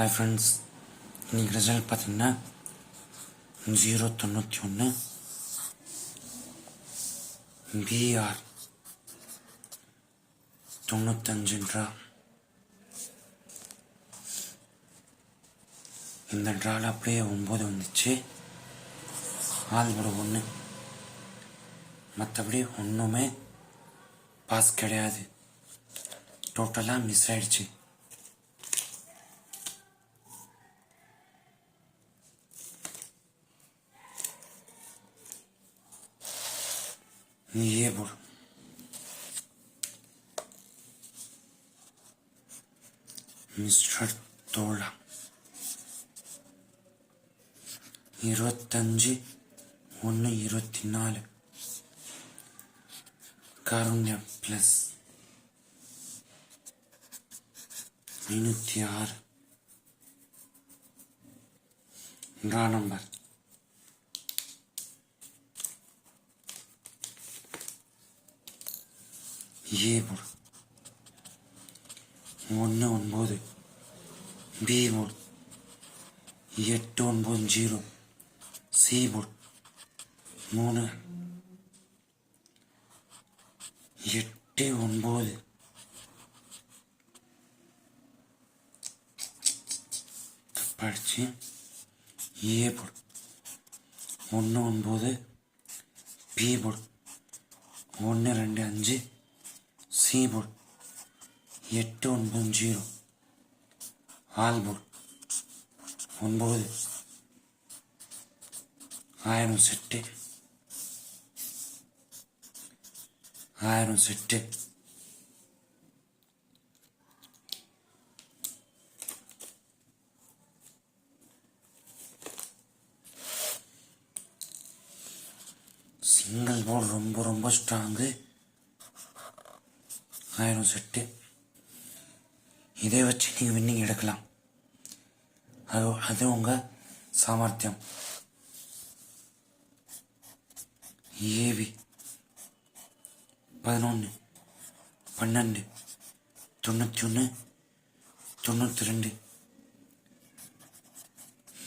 Hi friends இன்றைக்கி result பார்த்தீங்கன்னா zero தொண்ணூற்றி ஒன்று பிஆர் தொண்ணூத்தஞ்சுன்றா. இந்த ட்ராவில் அப்படியே ஒம்பது வந்துச்சு. ஆல்பட ஒன்று மற்றபடி ஒன்றுமே பாஸ் கிடையாது. டோட்டலாக மிஸ் ஆயிடுச்சு. நீயே போடு மிஸ்டர் தோழா இருபத்தஞ்சு ஒன்று இருபத்தி நாலு காருண்யா ப்ளஸ் ஐநூற்றி ஆறு ட்ரா நம்பர் ஏ போடு ஒன்று ஒன்பது. பி போடு எட்டு ஒன்பது ஜீரோ. சி போடு மூணு. எட்டு ஒன்பது. படித்து ஏ போடு ஒன்று ஒன்பது. பி போடு ஒன்று ரெண்டு அஞ்சு. சிபோர்ட் எட்டு ஒன்பது ஜீரோ. ஆல் ஒன்பது ஆயிரம் செட்டு. ஆயிரம் செட்டு. சிங்கிள் போர்டு ரொம்ப ரொம்ப ஸ்ட்ராங்கு. ஆயிரம் செட்டு. இதை வச்சு நீங்கள் வின்னிங் எடுக்கலாம். அது அது உங்கள் சாமர்த்தியம். ஏவி பதினொன்று பன்னெண்டு தொண்ணூற்றி ஒன்று தொண்ணூற்றி ரெண்டு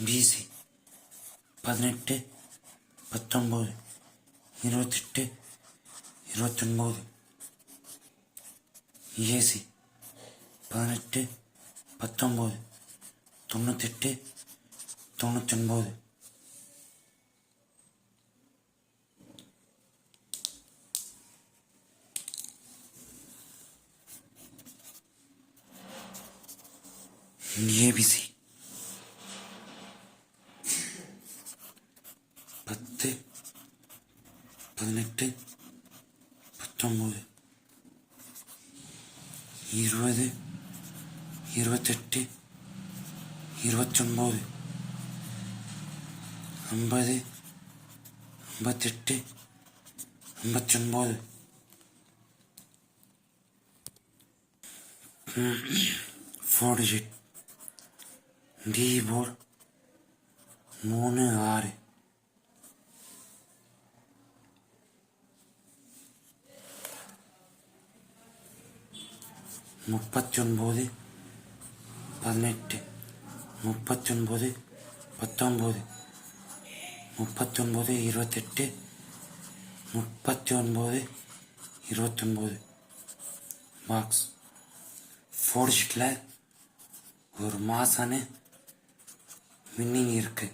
பிசி பதினெட்டு பத்தொம்போது இருபத்தெட்டு இருபத்தொன்பது. ஏசி பதினெட்டு பத்தொம்போது தொண்ணூத்தெட்டு தொண்ணூத்தொன்பது. ஏபிசி. பத்து பதினெட்டு பத்தொம்போது. இருபது இருபத்தெட்டு இருபத்தொன்பது ஐம்பது ஐம்பத்தெட்டு ஐம்பத்தொன்பது. ஃபோர் டிஜிட் டி போர்டு மூணு ஆறு. முப்பத்தி ஒன்பது பதினெட்டு முப்பத்தி ஒன்பது பத்தொன்பது முப்பத்தி ஒன்பது இருபத்தெட்டு முப்பத்தி ஒன்பது இருபத்தொன்பது மார்க்ஸ் ஃபோர் ஷீட்டில் ஒரு மாசான வின்னிங் இருக்குது